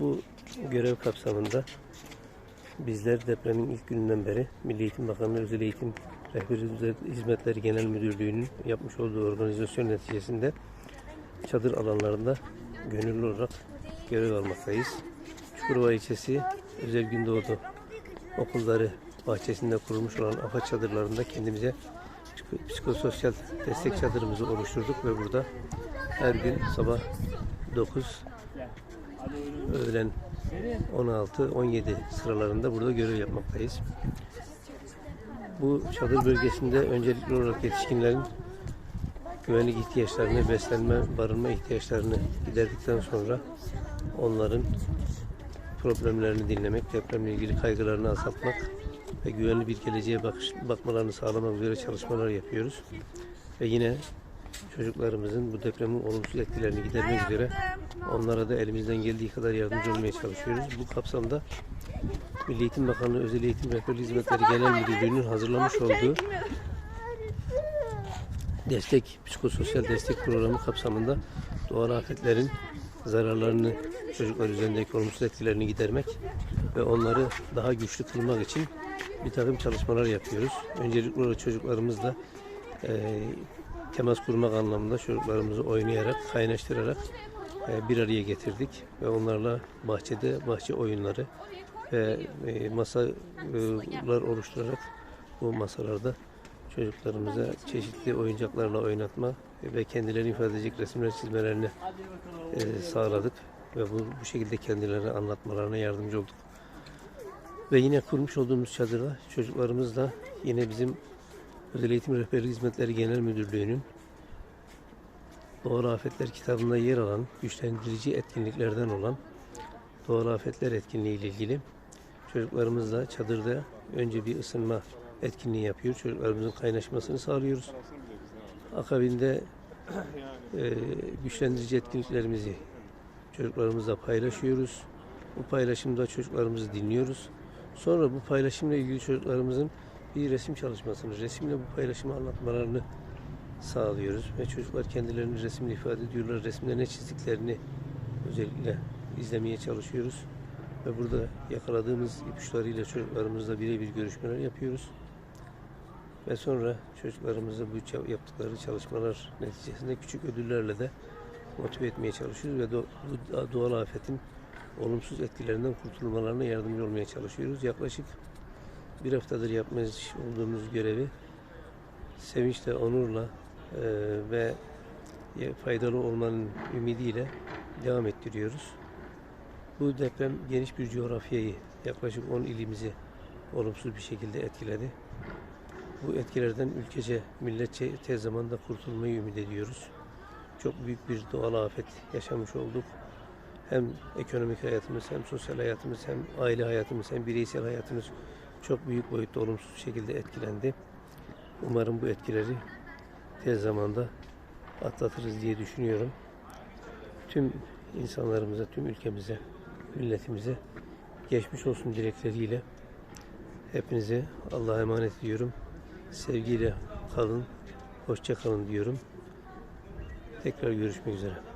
Bu görev kapsamında bizler depremin ilk gününden beri Milli Eğitim Bakanlığı Özel Eğitim Rehberi Hizmetleri Genel Müdürlüğü'nün yapmış olduğu organizasyon neticesinde çadır alanlarında gönüllü olarak görev almaktayız. Çukurova ilçesi Özel Gündoğdu okulları bahçesinde kurulmuş olan AFAD çadırlarında kendimize psiko- psikososyal destek çadırımızı oluşturduk ve burada her gün sabah 9 öğlen 16-17 sıralarında burada görev yapmaktayız. Bu çadır bölgesinde öncelikli olarak yetişkinlerin güvenlik ihtiyaçlarını, beslenme, barınma ihtiyaçlarını giderdikten sonra onların problemlerini dinlemek, depremle ilgili kaygılarını azaltmak ve güvenli bir geleceğe bakış, bakmalarını sağlamak üzere çalışmalar yapıyoruz. Ve yine çocuklarımızın bu depremin olumsuz etkilerini gidermek üzere onlara da elimizden geldiği kadar yardımcı olmaya çalışıyoruz. Bu kapsamda Milli Eğitim Bakanlığı Özel Eğitim Rehberli Hizmetleri Genel Müdürlüğü'nün hazırlamış olduğu destek, psikososyal destek programı kapsamında doğal afetlerin zararlarını çocuklar üzerindeki olumsuz etkilerini gidermek ve onları daha güçlü kılmak için bir takım çalışmalar yapıyoruz. Öncelikli olarak çocuklarımızla e, temas kurmak anlamında çocuklarımızı oynayarak, kaynaştırarak e, bir araya getirdik ve onlarla bahçede bahçe oyunları ve e, masalar oluşturarak bu masalarda çocuklarımıza çeşitli oyuncaklarla oynatma ve kendilerini ifade edecek resimler çizmelerini e, sağladık ve bu, bu şekilde kendilerine anlatmalarına yardımcı olduk. Ve yine kurmuş olduğumuz çadırda çocuklarımız da yine bizim Özel Eğitim Rehberlik Hizmetleri Genel Müdürlüğü'nün Doğal Afetler kitabında yer alan güçlendirici etkinliklerden olan Doğal Afetler etkinliği ile ilgili çocuklarımızla çadırda önce bir ısınma etkinliği yapıyor. Çocuklarımızın kaynaşmasını sağlıyoruz. Akabinde e, güçlendirici etkinliklerimizi çocuklarımızla paylaşıyoruz. Bu paylaşımda çocuklarımızı dinliyoruz. Sonra bu paylaşımla ilgili çocuklarımızın bir resim çalışmasını, resimle bu paylaşımı anlatmalarını sağlıyoruz. Ve çocuklar kendilerini resimle ifade ediyorlar. Resimde ne çizdiklerini özellikle izlemeye çalışıyoruz. Ve burada yakaladığımız ipuçlarıyla çocuklarımızla birebir görüşmeler yapıyoruz. Ve sonra çocuklarımızı bu yaptıkları çalışmalar neticesinde küçük ödüllerle de motive etmeye çalışıyoruz ve bu doğal afetin olumsuz etkilerinden kurtulmalarına yardımcı olmaya çalışıyoruz. Yaklaşık bir haftadır yapmış olduğumuz görevi sevinçle, onurla e, ve faydalı olmanın ümidiyle devam ettiriyoruz. Bu deprem geniş bir coğrafyayı, yaklaşık 10 ilimizi olumsuz bir şekilde etkiledi. Bu etkilerden ülkece, milletçe tez zamanda kurtulmayı ümit ediyoruz. Çok büyük bir doğal afet yaşamış olduk. Hem ekonomik hayatımız, hem sosyal hayatımız, hem aile hayatımız, hem bireysel hayatımız çok büyük boyutta olumsuz şekilde etkilendi. Umarım bu etkileri tez zamanda atlatırız diye düşünüyorum. Tüm insanlarımıza, tüm ülkemize, milletimize geçmiş olsun dilekleriyle hepinize Allah'a emanet ediyorum. Sevgiyle kalın, hoşça kalın diyorum. Tekrar görüşmek üzere.